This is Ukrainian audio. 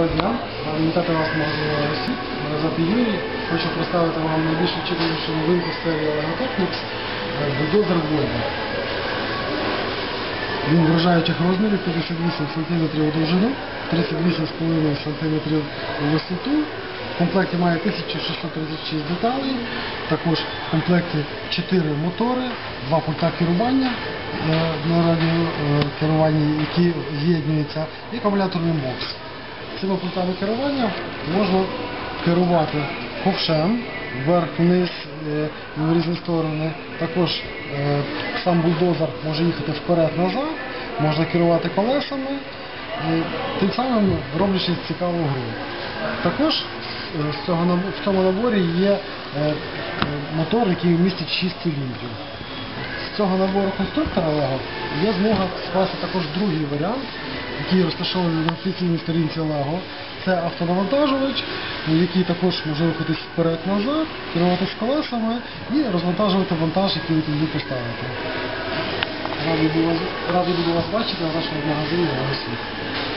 Доброго дня. Вітати вас магазині Росіп. Мене. Хочу представити вам найбільш очікуванішу новинку серії е, бульдозер Volvo. Він вражаючих розмірів 58 см у довжину, 38,5 см у висоту. В комплекті має 1636 деталей. Також в комплекті 4 мотори, 2 пульта керування е, на радіокеруванні, які з'єднуються, і акумуляторний бокс. Цими пультами керування можна керувати ковшем вверх-вниз е, в різні сторони. Також е, сам бульдозер може їхати вперед-назад, можна керувати колесами, тим самим роблячи цікаву гру. Також е, в цьому наборі є мотор, який містить 6 циліндрів. З цього набору конструктора Lego є змога скласти також другий варіант, який розташований на офіційній сторінці Lego. Це автонавантажувач, який також може рухатись вперед-назад, керуватися колесами і розвантажувати вантаж, який ви туди поставите. Радий буду вас, бачити в нашому магазині Світ.